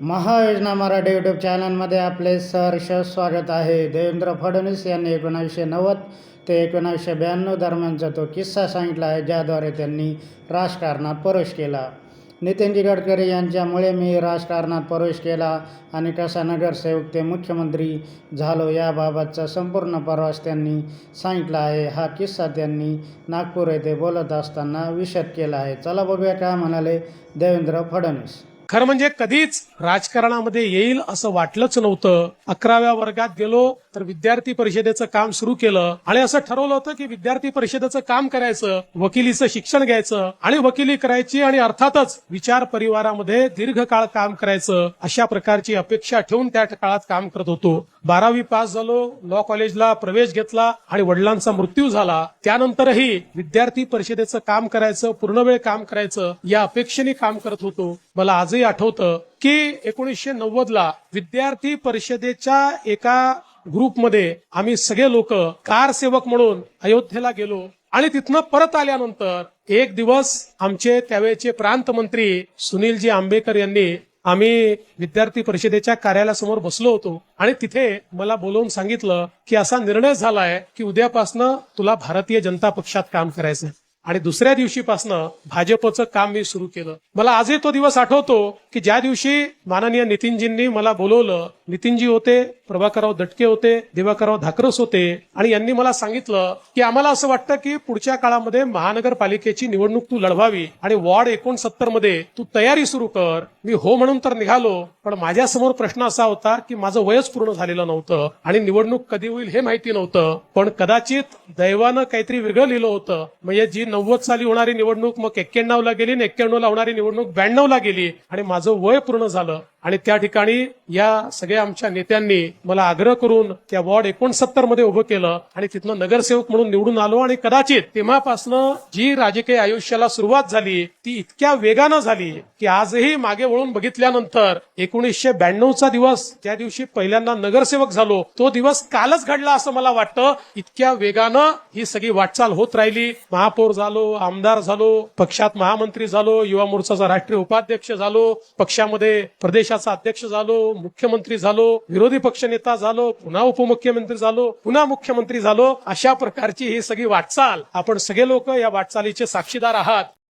महायोजना Marathi YouTube चॅनलमध्ये आपले सहर्ष स्वागत आहे. देवेंद्र फडणवीस यांनी एकोणावीसशे नव्वद ते एकोणावीसशे ब्याण्णव दरम्यानचा तो किस्सा सांगितला आहे ज्याद्वारे त्यांनी राजकारणात प्रवेश केला. नितीनजी गडकरी यांच्यामुळे मी राजकारणात प्रवेश केला आणि कसा नगरसेवक ते मुख्यमंत्री झालो याबाबतचा संपूर्ण प्रवास त्यांनी सांगितला आहे. हा किस्सा त्यांनी नागपूर येथे बोलत असताना विशद केला आहे. चला बघूया काय म्हणाले देवेंद्र फडणवीस. खरं म्हणजे कधीच राजकारणामध्ये येईल असं वाटलंच नव्हतं. अकराव्या वर्गात गेलो तर विद्यार्थी परिषदेचं काम सुरू केलं आणि असं ठरवलं होतं की विद्यार्थी परिषदेचं काम करायचं वकिलीचं शिक्षण घ्यायचं आणि वकिली करायची आणि अर्थातच विचार परिवारामध्ये दीर्घकाळ काम करायचं अशा प्रकारची अपेक्षा ठेवून त्या काळात काम करत होतो. बारावी पास झालो लॉ कॉलेजला प्रवेश घेतला आणि वडिलांचा मृत्यू झाला. त्यानंतरही विद्यार्थी परिषदेचं काम करायचं पूर्ण वेळ काम करायचं या अपेक्षेने काम करत होतो. मला आजही आठवतं की एकोणीसशे नव्वद ला विद्यार्थी परिषदेच्या एका ग्रुपमध्ये आम्ही सगळे लोक कार सेवक म्हणून अयोध्येला गेलो आणि तिथनं परत आल्यानंतर एक दिवस आमचे त्यावेळेचे प्रांत मंत्री सुनीलजी आंबेकर यांनी आम्ही विद्यार्थी परिषदेच्या कार्यालयासमोर बसलो होतो आणि तिथे मला बोलवून सांगितलं की असा निर्णय झालाय की उद्यापासनं तुला भारतीय जनता पक्षात काम करायचं आणि दुसऱ्या दिवशीपासनं भाजपचं काम मी सुरू केलं. मला आजही तो दिवस आठवतो की ज्या दिवशी माननीय नितीनजींनी मला बोलवलं नितीनजी होते प्रभाकरराव दटके होते दिवाकरराव धाकरस होते आणि यांनी मला सांगितलं की आम्हाला असं वाटतं की पुढच्या काळामध्ये महानगरपालिकेची निवडणूक तू लढवावी आणि वॉर्ड एकोणसत्तरमध्ये तू तयारी सुरू कर. मी हो म्हणून तर निघालो पण माझ्यासमोर प्रश्न असा होता की माझं वयच पूर्ण झालेलं नव्हतं आणि निवडणूक कधी होईल हे माहिती नव्हतं. पण कदाचित दैवानं काहीतरी वेगळं लिहिलं होतं. म्हणजे जी नव्वद साली होणारी निवडणूक मग एक्क्याण्णवला गेली आणि एक्क्याण्णवला होणारी निवडणूक ब्याण्णवला गेली आणि माझं वय पूर्ण झालं. आणि त्या ठिकाणी या सगळ्या आमच्या नेत्यांनी मला आग्रह करून त्या वॉर्ड एकोणसत्तरमध्ये उभं केलं आणि तिथनं नगरसेवक म्हणून निवडून आलो आणि कदाचित तेव्हापासनं जी राजकीय आयुष्याला सुरुवात झाली ती इतक्या वेगानं झाली की आजही मागे वळून बघितल्यानंतर एकोणीसशे ब्याण्णवचा दिवस त्या दिवशी पहिल्यांदा नगरसेवक झालो तो दिवस कालच घडला असं मला वाटतं. इतक्या वेगानं ही सगळी वाटचाल होत राहिली. महापौर झालो आमदार झालो पक्षात महामंत्री झालो युवा मोर्चाचा राष्ट्रीय उपाध्यक्ष झालो पक्षामध्ये प्रदेश प्रदेशाचा अध्यक्ष झालो मुख्यमंत्री झालो विरोधी पक्षनेता झालो पुन्हा उपमुख्यमंत्री झालो पुन्हा मुख्यमंत्री झालो अशा प्रकारची ही सगळी वाटचाल आपण सगळे लोक या वाटचालीचे साक्षीदार आहात.